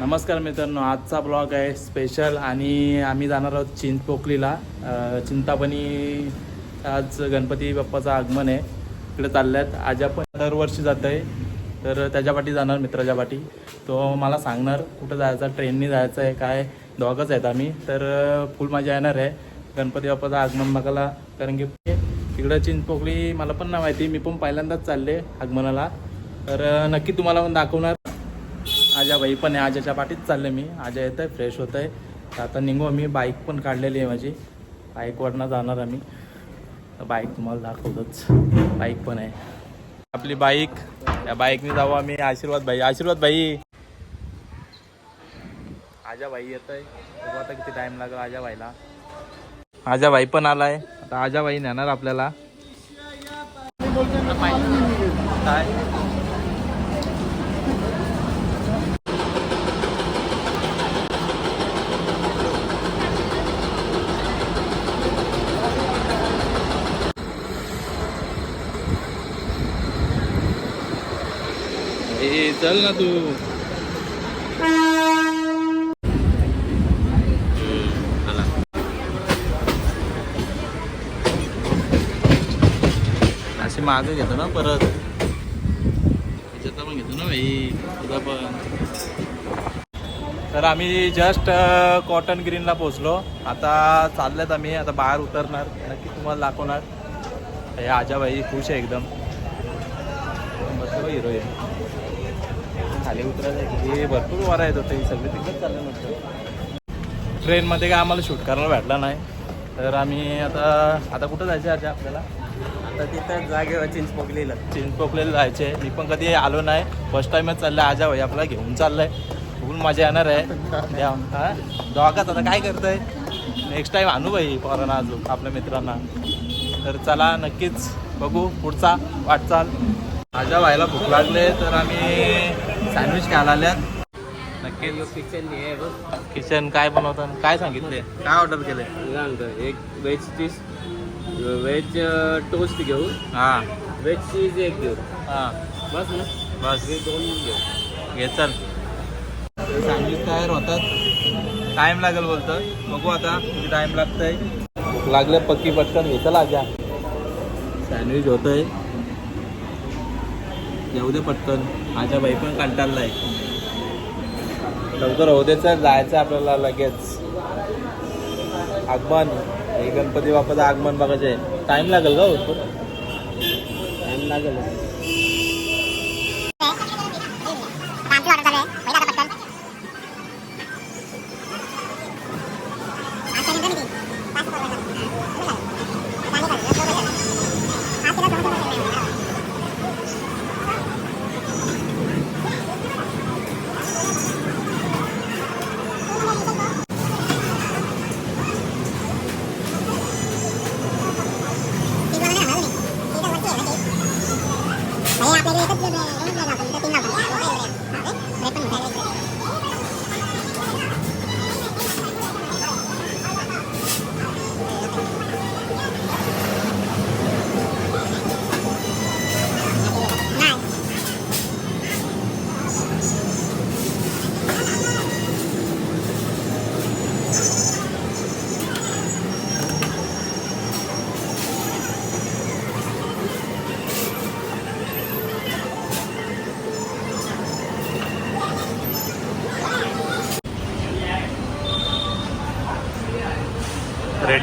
नमस्कार मित्रांनो आजचा ब्लॉग आहे स्पेशल आणि आम्ही जाणार आहोत चिंचपोकलीला चिंतापणी आज गणपती बाप्पाचं आगमन आहे. इकडे चालल्यात. आजा पण दरवर्षी जात आहे तर त्याच्यापाठी जाणार मित्राच्या पाठी तो मला सांगणार कुठं जायचं ट्रेननी जायचं आहे काय दोघंच आहेत आम्ही. तर फुल मजा येणार आहे. गणपती बाप्पाचं आगमन बघायला. कारण की तिकडं चिंचपोकली मला पण नाही माहिती मी पण पहिल्यांदाच चालले आगमनाला. तर नक्की तुम्हाला पण दाखवणार. आजा बाई पण आहे आजच्या पाठीत चाललं मी. आजा येत आहे फ्रेश होत आहे तर आता निघू मी बाईक पण काढलेली आहे माझी. बाईकवरनं जाणार आम्ही बाईक तुम्हाला दाखवतोच. बाईक पण आहे. आपली बाईक त्या बाईकने जाऊ आम्ही. आशीर्वाद भाई आशीर्वाद भाई. आजा भाई येत आहे बघू आता किती टाईम लागला आजा भाईला. आजा भाई पण आलाय. आता आजा भाई नेणार आपल्याला. काय? चल ना तू. असे मागे घेतो ना परत. पण घेतो ना भाई तुझा पण. तर आम्ही जस्ट कॉटन ग्रीनला पोचलो आता चालल्यात आम्ही. आता बाहेर उतरणार. नक्की तुम्हाला दाखवणार. हे आजाबाई खुश आहे एकदम. बसलो हिरोईन खाली उतरायचं किती भरपूर वारा येत होते सगळे तिकडेच चालले नव्हतं ट्रेनमध्ये काय आम्हाला शूट करायला भेटला नाही. तर आम्ही आता आता कुठं जायचं आहे आपल्याला? आता तिथं जागेवर चिंचपोकलीला चिंचपोकलेला जायचे आहे मी पण कधी आलो नाही. फर्स्ट टाइमच चाललं आजा भाई आपल्याला घेऊन चाललंय. खूप मजा येणार आहे. द्या. हा? दोघात आता काय करतंय? नेक्स्ट टाइम आणू भाई पोरांना अजून आपल्या मित्रांना. तर चला नक्कीच बघू पुढचा वाटचाल. आजा भाईला भूक लागले तर आम्ही सँडविच खायला नक्कीच. किचन काय बनवतात काय सांगितले? काय ऑर्डर केले? एक वेज चीज वेज टोस्ट घेऊ हां. वेज चीज एक घेऊ हां. बस ना. बस. हे दोन घेऊ घे चल. सँडविच तयार होतात. टाइम लागेल बोलतं बघू आता किती टाइम लागतंय. लागले पक्की पटकन घे चला आजा सँडविच होतंय. येऊ दे पटकन. माझ्या बाई पण कंटाळलाय लवकर होऊ दे चल जायचं आपल्याला लगेच. आगमन. हे गणपती बाप्पाचं आगमन बघायचं आहे टाइम लागेल का भरपूर टाइम लागेल.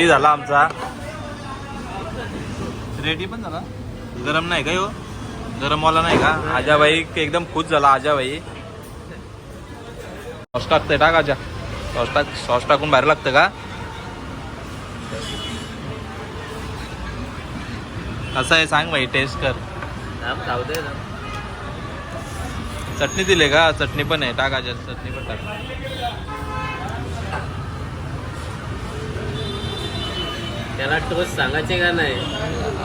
रेडी झाला आमचा. रेडी पण झाला. गरम नाही का हो गरमवाला नाही का? आजाबाई एकदम खुश झाला आजाबाई. सॉस टाकतंय टाक आजा. सॉस टाक सॉस टाकून बाहेर लागतं का? कसं आहे सांग भाई टेस्ट कर. चटणी दिली का? चटणी पण आहे टाक आजा चटणी पण टाक. त्याला टोस्ट सांगायचे का नाही?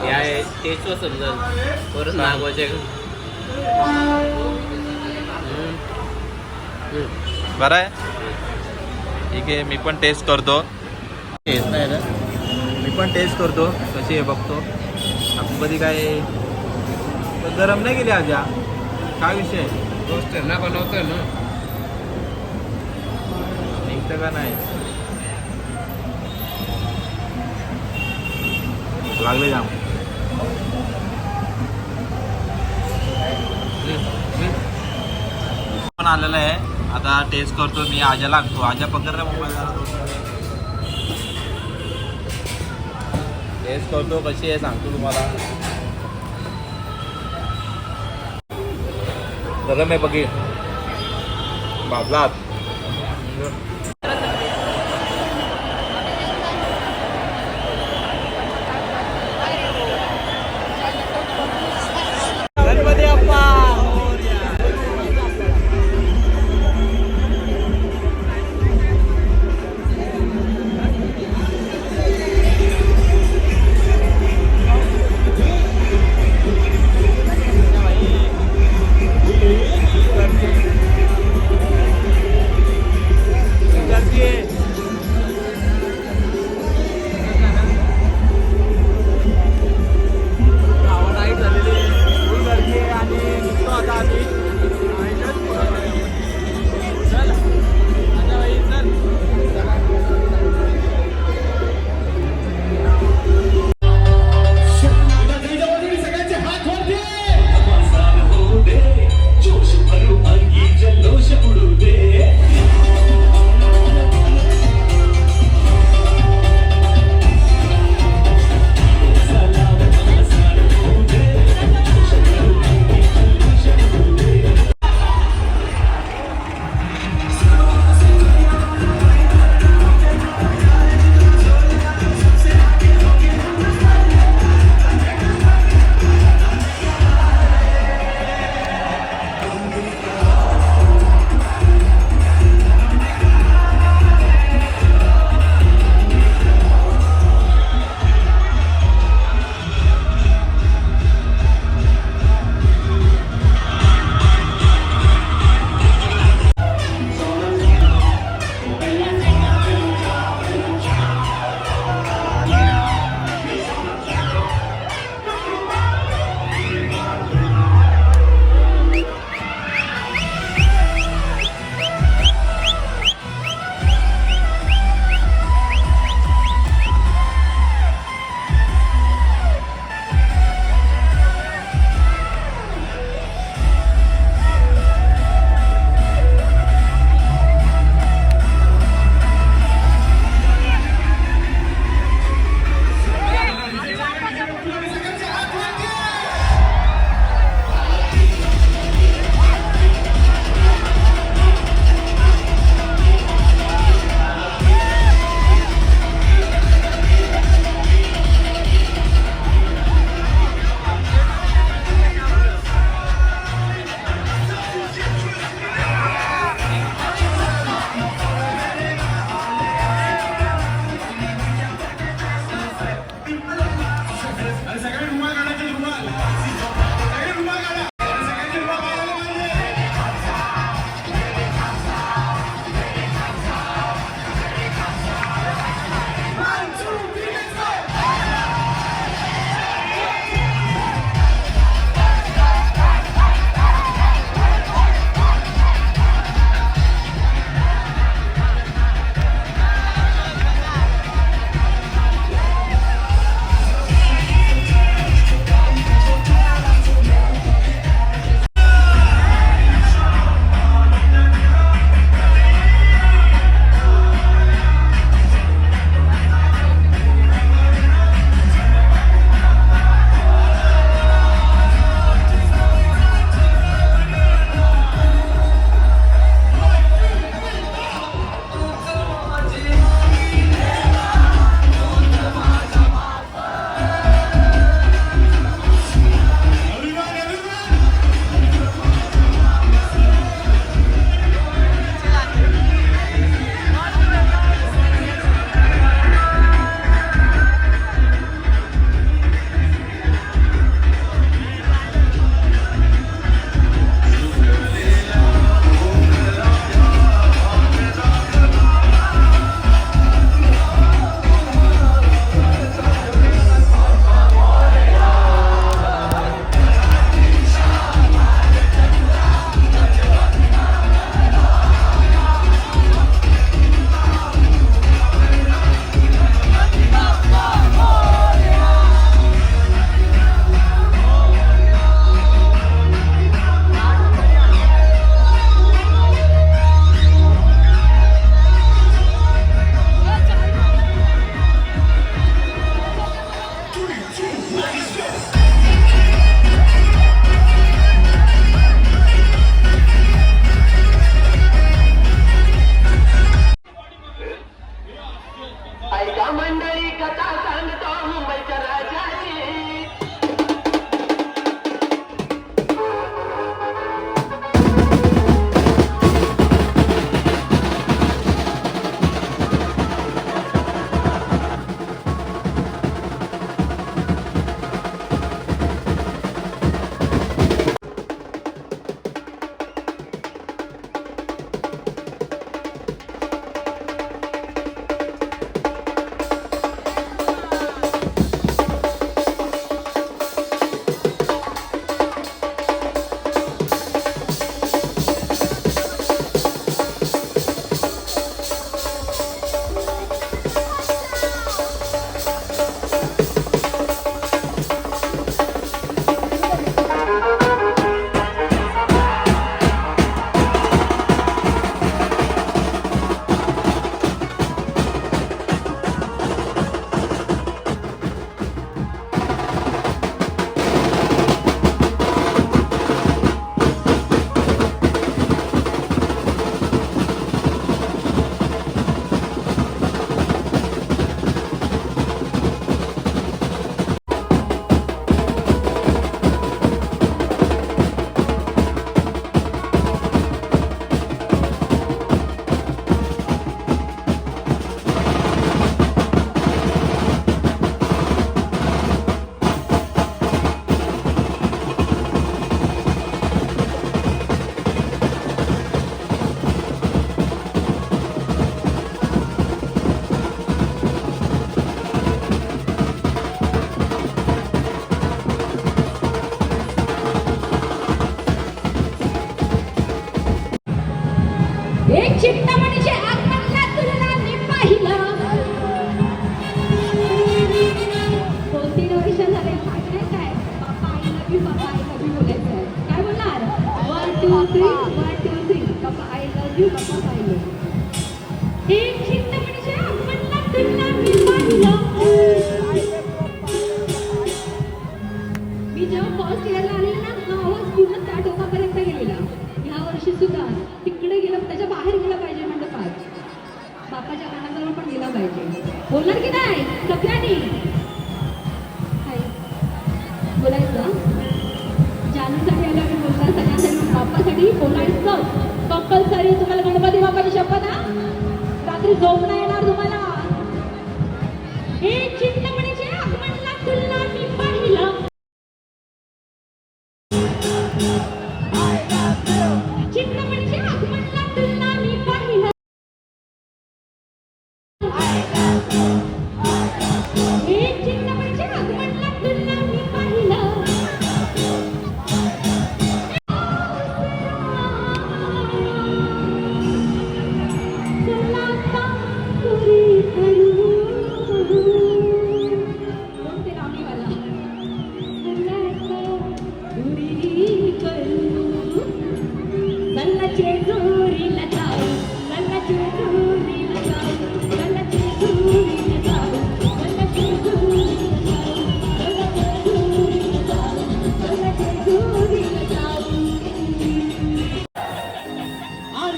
या टेस्ट समजल परत मागवायचे. बरं आहे. ठीक आहे मी पण टेस्ट करतो. येत नाही ना? मी पण टेस्ट करतो. कशी आहे बघतो. आपण कधी काय? गरम नाही गेली आजा काय विषय? टोस्ट ना बनवतोय ना. लागले का नाही? लागले जाम पण आलेलं आहे. आता टेस्ट करतो मी आजा लागतो. आजा पकड मोबाईल टेस्ट करतो कशी आहे सांगतो तुम्हाला. गरम आहे बघी. बाबलात. म्हणजे मी जेव्हा फर्स्ट इयरला आलेले ना हा आवाज पूर्ण त्या टोकापर्यंत गेलेला. ह्या वर्षी सुद्धा तिकडे गेलं त्याच्या बाहेर गेलं पाहिजे मंडपात बापाच्या कानाजवळ पण गेला पाहिजे. बोलणार की नाही? झोप नाही येणार तुम्हाला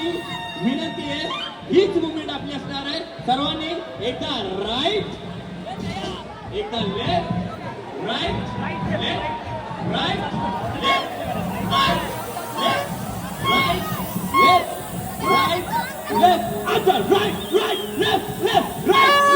आणि विनंती आहे हीच मुवमेंट आपली असणार आहे. सर्वांनी एकदा राईट एकदा left right left right left right left right left right left आता right right left left right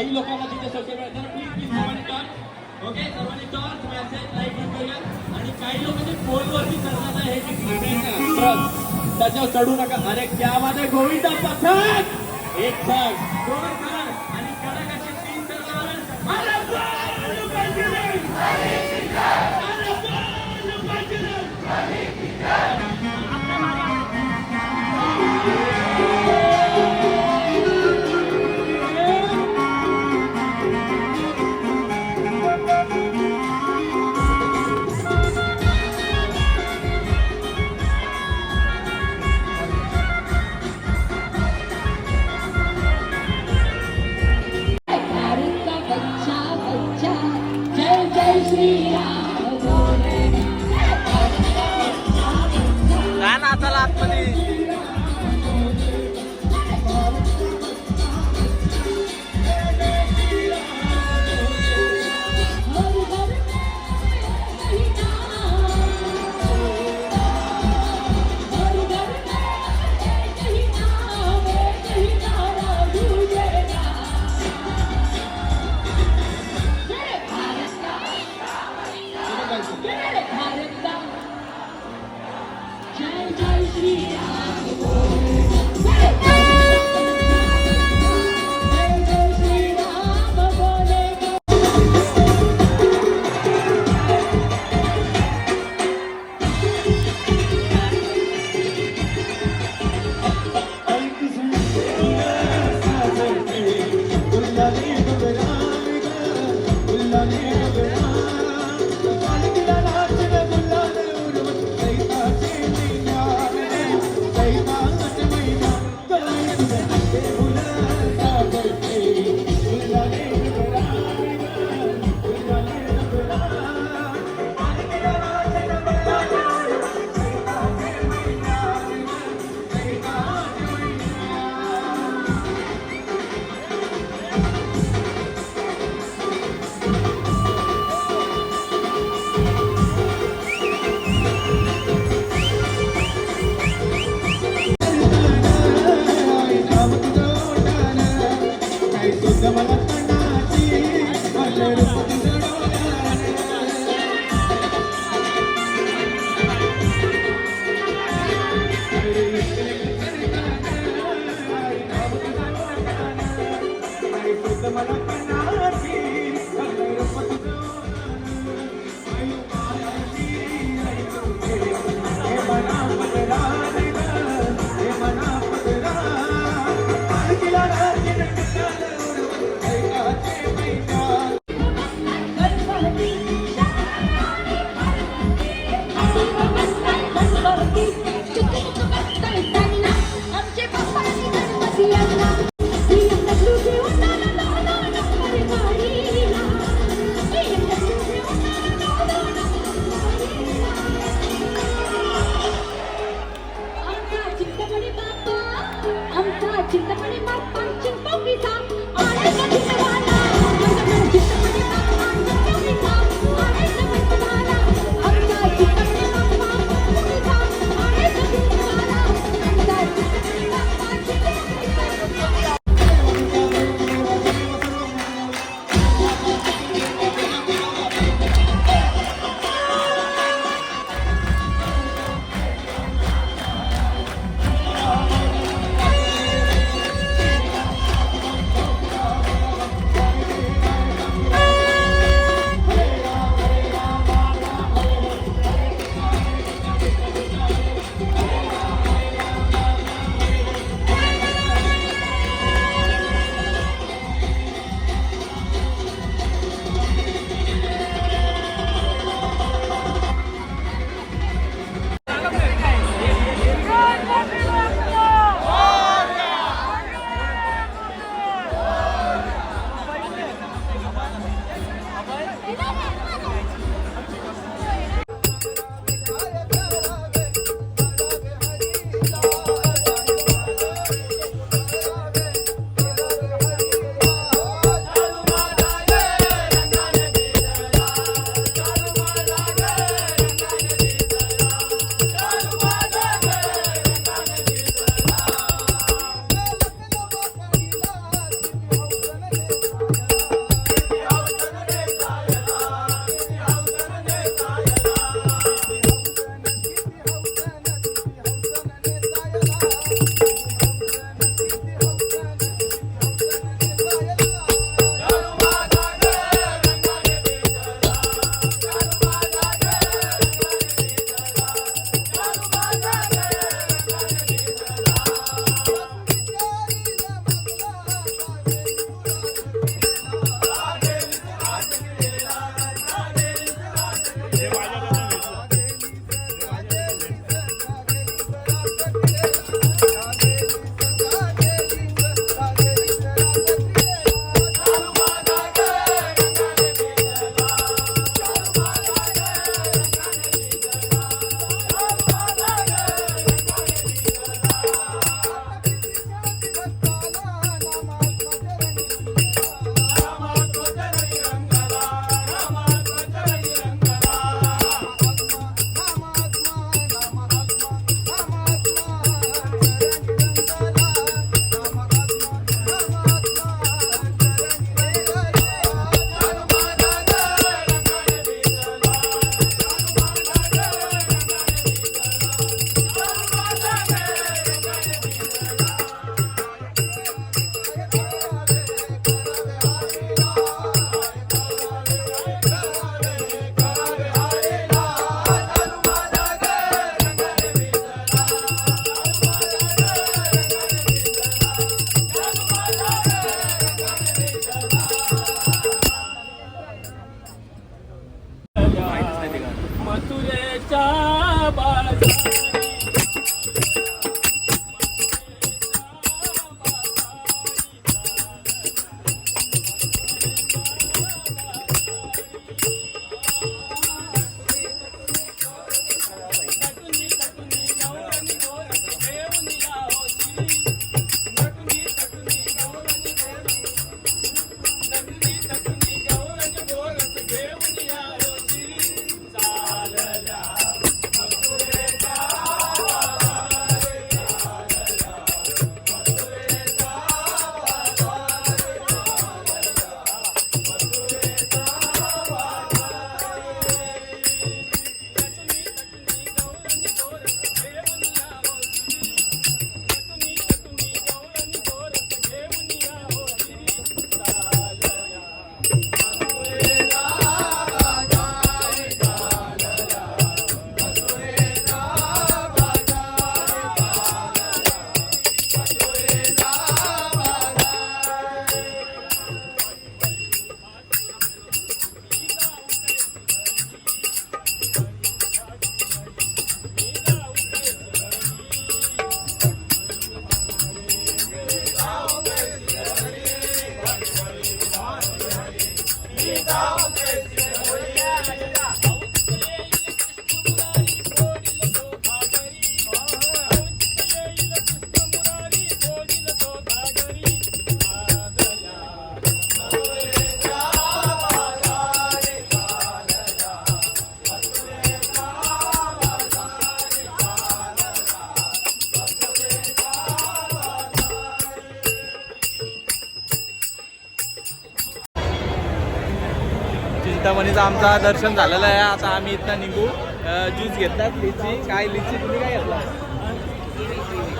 काही लोकांना तिथे सोशल मीडिया प्लीज प्लीज सर्वांनी टॉर्च ओके सर्वांनी टॉर्च मेसेज लाईक करूया आणि काही लोक जे फोनवरती करतात हे जे ट्रक त्याच्यावर चढू नका. अरे क्या बात आहे गोविंदा पथक एक दोन छान आणि कडक असे तीन तर अरे ร้านอาตลา बाजा आता आमचा दर्शन झालेलं आहे. आता आम्ही इथं निघू. ज्यूस घेतलात लिची. काय लिची तुम्ही काय घेतला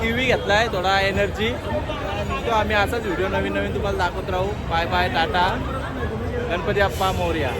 किवी घेतलाय थोडा एनर्जी. तो आम्ही असाच व्हिडिओ नवीन नवीन तुम्हाला दाखवत राहू. Bye bye tata. गणपती अप्पा मोर्या.